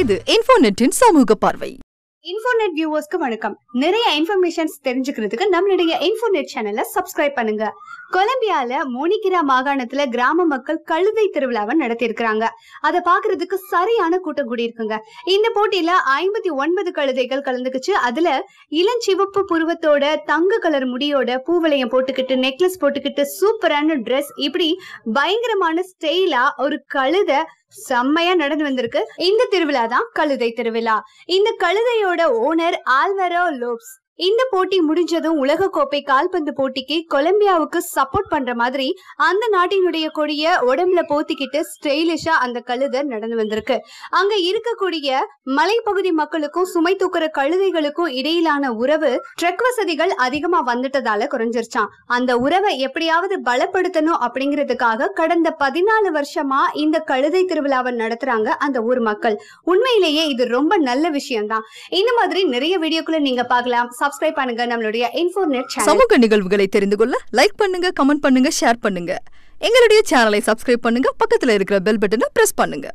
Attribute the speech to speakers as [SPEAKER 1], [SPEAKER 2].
[SPEAKER 1] இது இன்ஃபோநெட்டின் சமூக பார்வை.
[SPEAKER 2] இன்ஃபோநெட் வியூவர்ஸ்க்கு வணக்கம். நிறைய இன்ஃபர்மேஷன்ஸ் தெரிஞ்சுக்கிறதுக்கு நம்மளுடைய இன்ஃபோநெட் சேனலை சப்ஸ்கிரைப் பண்ணுங்க. கொலம்பியால மோனிகிரா மாகாணத்துல கிராம மக்கள் கழுதை திருவிழாவை நடத்தியிருக்கிறாங்க. அதை பாக்குறதுக்கு சரியான கூட்டம் கூடி இருக்குங்க இந்த போட்டியில ஐம்பத்தி ஒன்பது கழுதைகள் கலந்துக்குச்சு. அதுல இளஞ்சிவப்பு புருவத்தோட தங்க கலர் முடியோட பூவளையம் போட்டுக்கிட்டு நெக்லஸ் போட்டுக்கிட்டு சூப்பரான ட்ரெஸ் இப்படி பயங்கரமான ஸ்டைலா ஒரு கழுதை செம்மையா நடந்து வந்திருக்கு. இந்த திருவிழா தான் கழுதை திருவிழா. இந்த கழுதையோட ஓனர் ஆல்வரோ லோப்ஸ். இந்த போட்டி முடிஞ்சதும் உலக கோப்பை கால்பந்து போட்டிக்கு கொலம்பியாவுக்கு சப்போர்ட் பண்ற மாதிரி அந்த நாட்டினுடைய கொடிய உடம்புல போத்திக்கிட்டு ஸ்டைலிஷா அந்த கழுத நடந்து வந்திருக்கு. அங்க இருக்கக்கூடிய மலைப்பகுதி மக்களுக்கும் சுமை தூக்குற கழுதைகளுக்கும் இடையிலான உறவு ட்ரக் வசதிகள் அதிகமா வந்துட்டதால குறைஞ்சிருச்சான் அந்த உறவை எப்படியாவது பலப்படுத்தணும் அப்படிங்கிறதுக்காக கடந்த பதினாலு வருஷமா இந்த கழுதை திருவிழாவை நடத்துறாங்க அந்த ஊர் மக்கள். உண்மையிலேயே இது ரொம்ப நல்ல விஷயம்தான். இந்த மாதிரி நிறைய வீடியோக்களை நீங்க பார்க்கலாம். சப்ஸ்கிரைப் பண்ணுங்க நம்மளுடைய இன்ஃபோர்நெட் சேனல்
[SPEAKER 1] சமூக நிகழ்வுகளை தெரிந்து கொள்ள லைக் பண்ணுங்க கமெண்ட் பண்ணுங்க ஷேர் பண்ணுங்க. எங்களுடைய சேனலை சப்ஸ்கிரைப் பண்ணுங்க பக்கத்துல இருக்கிற பெல் பட்டனை பிரஸ் பண்ணுங்க.